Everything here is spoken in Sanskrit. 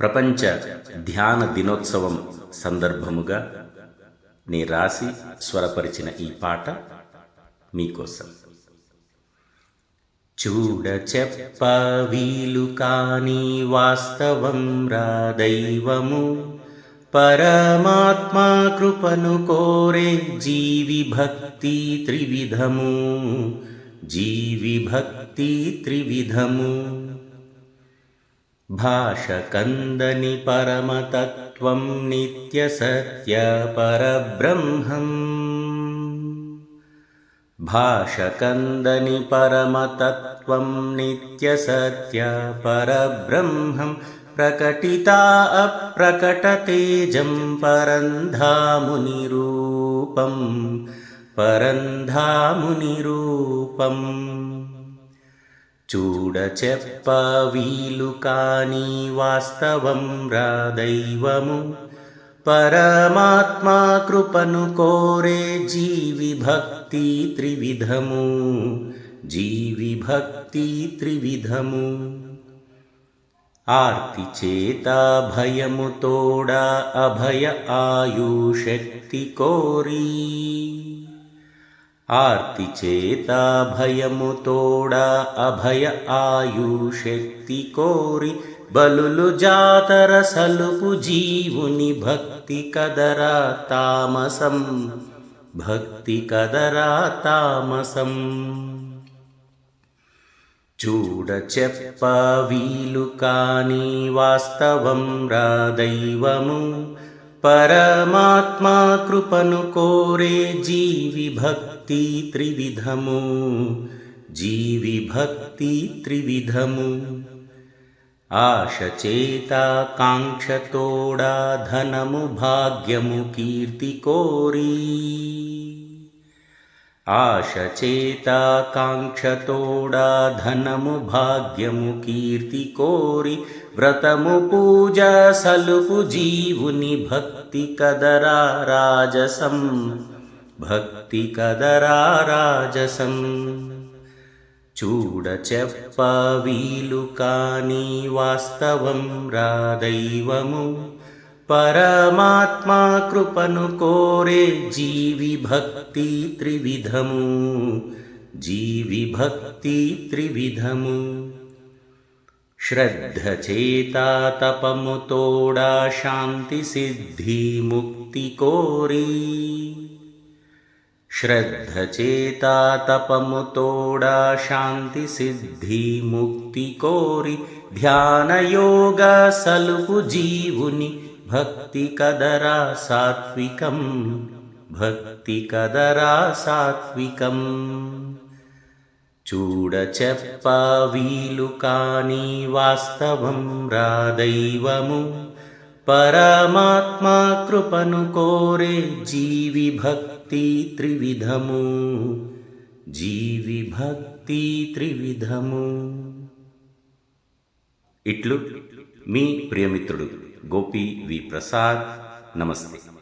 ప్రపంచ ధ్యాన దినోత్సవం సందర్భముగా నే రాసి స్వరపరిచిన ఈ పాట మీకోసం. చూడ చెప్ప వీలు కాని వాస్తవం రా దైవము. పరమాత్మా కృపను కోరే జీవి భక్తి త్రివిధము. జీవి భక్తి త్రివిధము. भाषकन्दनि परमतत्त्वं नित्यसत्यपरब्रह्मम्। भाषकन्दनि परमतत्त्वं नित्यसत्यपरब्रह्मं प्रकटिता अप्रकटतेजं परन्धामुनिरूपं परन्धामुनिरूपम्। వీలు కాని వాస్తవం రా దైవము పరమాత్మా కృపను కోరే జీవి భక్తి త్రివిధము జీవి భక్తి త్రివిధము ఆర్తి చేత భయము తోడా అభయ ఆయుశక్తి కోరీ ఆర్తి చేత భయము తోడ అభయ ఆయుశక్తి కోరి బలులు జాతర సలుపు జీవుని భక్తి కదరా తామసం. భక్తి కదరా తామసం. చూడ చెప్ప వీలు కాని వాస్తవం రా దైవము. परमात्मा कृपनुकोरे जीविभक्ति त्रिविधमु। जीविभक्ति त्रिविधमु। आशचेता काङ्क्षतोडा धनमु भाग्यमु कीर्तिकोरी ఆశచేతాకాంక్షతోడా ధనము భాగ్యము కీర్తి కోరి వ్రతము పూజ సలుపు జీవుని భక్తి కదరా రాజసం భక్తి కదరా రాజసం చూడ చెప్ప వీలు కాని వాస్తవం రాదైవము పరమాత్మా కృపను కోరే జీవి భక్తి త్రివిధము జీవి భక్తి త్రివిధము శ్రద్ధ చేత తపము తోడా శాంతి సిద్ధి ముక్తి కోరి శ్రద్ధ చేత తపము తోడా శాంతి సిద్ధి ముక్తి కోరి ధ్యాన యోగ సలుపు జీవుని భక్తి కదరా సాత్వికం భక్తి కదరా సాత్వికం చూడ చెప్ప వీలు కాని వాస్తవం రా దైవము పరమాత్మా కృపను కోరే జీవి భక్తి త్రివిధము జీవి భక్తి త్రివిధము ఇట్లు మీ ప్రియమిత్రుడు गोपी वी प्रसाद। नमस्ते।